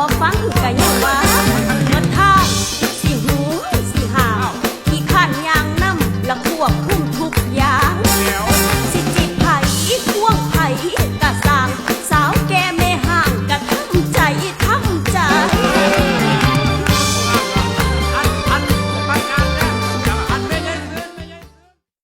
บ่ฟังกันยัง